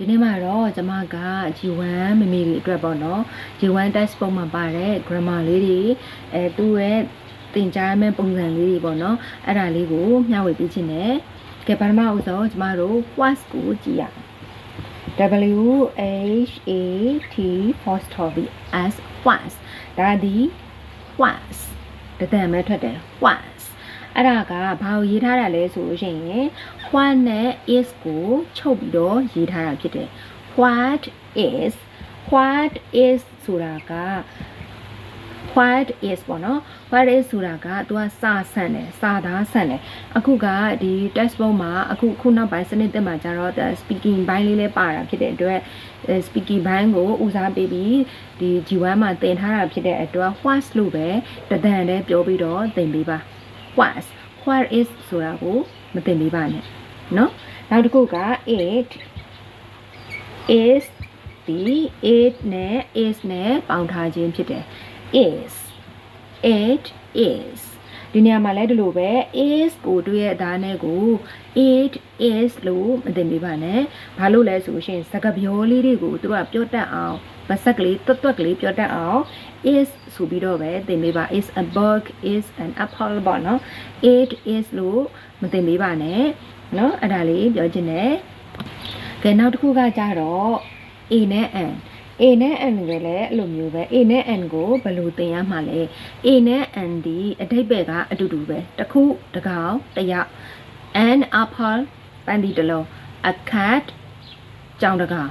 ဒီနေ့မှာတော့ကျမက G1 မမေတွေအတွက်ပေါ့နော် G1 textbook မှာပါတဲ့ grammar လေးတွေအဲသူ့ရဲ့သင်ကြားမယ့်ပုံစံလေးတွေပေါ့နော်အဲ့ဒါလေးကိုမျှဝေပေးခြင်းနဲ့ကဲပထမဦးဆုံးကျမတို့ was ကိုကြည့်ရအောင် W H A T apostrophe S was ဒါဒီ was တတန်မဲ့ထွက်တယ် was အဲ့ဒါကဘာကိုရေးထားတာလဲဆိုလို့ရှိရင် what နဲ့ is ကိုချုပ်ပြီးတော့ရေးထားတာဖြစ်တယ် what is what is ဆိုတာက what is ပေါ့နော် what is ဆိုတာကသူကစာဆန့်တယ်စာသားဆန့်တယ်အခုကဒီ textbook မှာအခုခုနောက်ပိုင်းစနစ်တက်မှာကျတော့ speaking ဘိုင်းလေးလည်းပါတာဖြစ်တဲ့အတွက် speaking ဘိုင်းကိုဦးစားပေးပြီးဒီ G1 မှာသင်ထားတာဖြစ်တဲ့အတွက် what လို့ပဲတဒံနဲ့ပြောပြီးတော့သင်ပေးပါ what what is ဆိုတာကိုမသင်ပေးပါနဲ့เนาะနောက်တစ်ခုက it is ဒီ it နဲ့ is နဲ့ပေါင်းထားခြင်းဖြစ်တယ် is it is ဒီနေရာမှာလည်းဒီလိုပဲ is ကိုတွေ့ရတဲ့အသားနဲ့ကို it is လို့မတင်ပြပါနဲ့ဘာလို့လဲဆိုရှင်စကားပြောလေးတွေကိုသူကပြောတတ်အောင်မဆက်ကလေးတွတ်တွတ်ကလေးပြောတတ်အောင် is ဆိုပြီးတော့ပဲသင်ပေးပါ is a book is an apple ပေါ့နော် it is လို့မသင်ပေးပါနဲ့နော်အဲ့ဒါလေးပြောချင်တယ်ကဲနောက်တစ်ခုကကြတော့ a နဲ့ n a နဲ့ n ကလည်းအဲ့လိုမျိုးပဲ a နဲ့ n ကိုဘယ်လိုသင်ရမှာလဲ a နဲ့ n ဒီအဓိပ္ပာယ်ကအတူတူပဲတစ်ခုတစ်ကောင်တစ်ယောက် an apple ပန်းဒီတစ်လုံး a cat ကြောင်တစ်ကောင်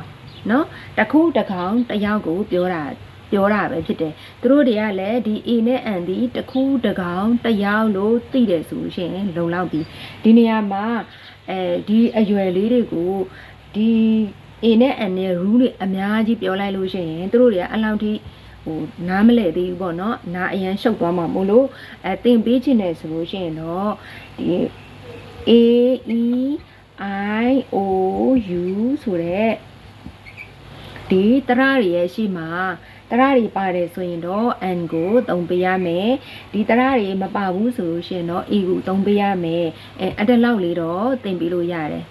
နော်တစ်ခုတစ်ကောင်တစ်ယောက်ကိုပြောတာပြောတာပဲဖြစ်တယ်သူတို့တွေကလည်းဒီ A နဲ့ N ဒီတစ်ခုတစ်ကောင်တစ်ယောက်လို့သိတယ်ဆိုရှင်လုံလောက်ပြီဒီနေရာမှာအဲဒီအရွယ်လေးတွေကိုဒီ A နဲ့ N နဲ့ rule တွေအများကြီးပြောလိုက်လို့ရှိရင်သူတို့တွေကအလောက်ထိဟိုနားမလဲသေးဘူးပေါ့နော်နားအရန်ရှုပ်သွားမှာမို့လို့အဲတင်ပေးခြင်းနဲ့ဆိုလို့ရှိရင်တော့ဒီ A E I O U ဆိုတဲ့ဒီတရရရဲ့ရှိမှာတရတွေပါတယ်ဆိုရင်တော့ n ကိုသုံးပေးရမယ်ဒီတရတွေမပါဘူးဆိုလို့ရှိရင်တော့ e ကိုသုံးပေးရမယ်အဲအဲ့ဒါလောက်လေးတော့သင်ပေးလို့ရတယ်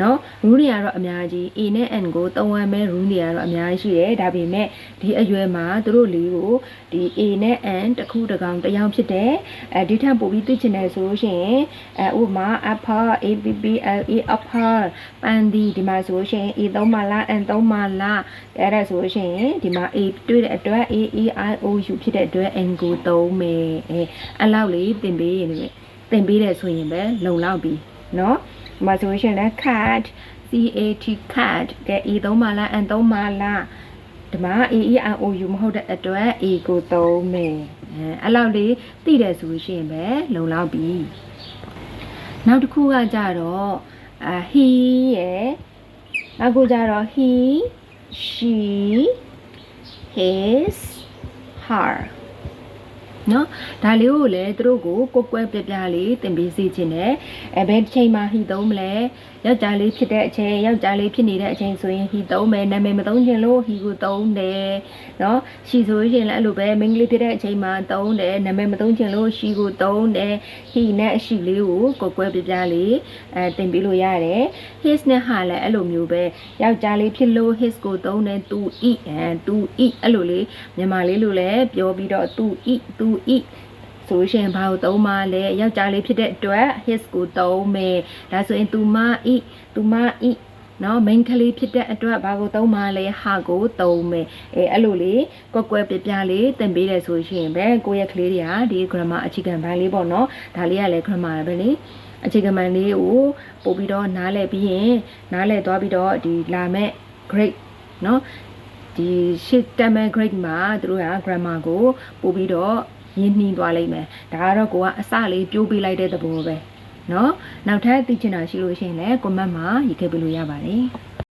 နော် rule တွေကတော့အများကြီး a နဲ့ n ကိုသုံးရမယ် rule တွေကတော့အများကြီးရှိတယ်ဒါပေမဲ့ဒီအရွယ်မှာသူတို့လေးကိုဒီ a နဲ့ n တစ်ခုတစ်ကောင်တစ်ယောက်ဖြစ်တယ်အဲဒီထက်ပိုပြီးသိချင်တယ်ဆိုလို့ရှိရင်အဲဥပမာ apple a p p l a apple ပန်းဒီဒီမှာဆိုလို့ရှိရင် a သုံးပါလား n သုံးပါလားအဲ့ဒါဆိုလို့ရှိရင်ဒီမှာ a တွေ့တဲ့အတွက် a e i o u ဖြစ်တဲ့အတွက် n ကိုသုံးမယ်အဲအဲ့လောက်လေးသင်ပေးရင်သင်ပေးတယ်ဆိုရင်ပဲလုံလောက်ပြီနော် ဒီမှာဆိုလို့ရှိရင်လည်း cat c a t cat ကဲ e သုံးပါလား n သုံးပါလားဒီမှာ a e i o u မဟုတ်တဲ့အတွက် a ကိုသုံးမယ်အဲအဲ့လောက်လေးသိတယ်ဆိုလို့ရှိရင်ပဲလုံလောက်ပြီနောက်တစ်ခုကကြတော့အာ he ရဲ့နောက်ကိုကြတော့ he she his her နော်ဒါလေးကိုလည်းသူတို့ကိုကိုကွဲပြပြလေးသင်ပေးစေခြင်းနဲ့အဲဘယ်တစ်ချိန်မှဟီသုံးမလဲယောက်ျားလေးဖြစ်တဲ့အချိန်ယောက်ျားလေးဖြစ်နေတဲ့အချိန်ဆိုရင်ဟီသုံးမယ်နာမည်မသုံးခြင်းလို့ဟီကိုသုံးတယ်နော်ရှီဆိုရင်လည်းအဲ့လိုပဲမိန်းကလေးဖြစ်တဲ့အချိန်မှာသုံးတယ်နာမည်မသုံးခြင်းလို့ရှီကိုသုံးတယ်ဟီနဲ့အရှိလေးကိုကိုကွဲပြပြလေးအဲသင်ပေးလို့ရတယ် his နဲ့ဟာလည်းအဲ့လိုမျိုးပဲယောက်ျားလေးဖြစ်လို့ his ကိုသုံးတယ် tu i အဲ tu i အဲ့လိုလေးမြန်မာလေးလိုလည်းပြောပြီးတော့ tu i tu i ဆိုရှင်ဘာကိုသုံးမလဲယောက်ျားလေးဖြစ်တဲ့အတွက် his ကိုသုံးမယ်ဒါဆိုရင် tu ma i tu ma i နော် main ကလေးဖြစ်တဲ့အတွက်ဘာကိုသုံးမလဲဟာကိုသုံးမယ်အဲအဲ့လိုလေးကွက်ကွက်ပြပြလေးသင်ပေးတယ်ဆိုရှင်ပဲကိုယ့်ရဲ့ကလေးတွေကဒီ grammar အခြေခံပိုင်းလေးပေါ့နော်ဒါလေးကလည်း grammar ပဲလေအခြေခံပိုင်းလေးကိုပို့ပြီးတော့နားလည်ပြီးရင်နားလည်သွားပြီးတော့ဒီလာမဲ့ grade နော်ဒီရှစ်တက်မဲ့ grade မှာသူတို့က grammar ကိုပို့ပြီးတော့ ရင်းနှီးသွားလိမ့်မယ်ဒါကတော့ကိုကအစလေးပြိုးပေးလိုက်တဲ့သဘောပဲเนาะနောက်ထပ်သိချင်တာရှိလို့ရှိရင်လည်း comment မှာရေးခဲ့ပေးလို့ရပါတယ်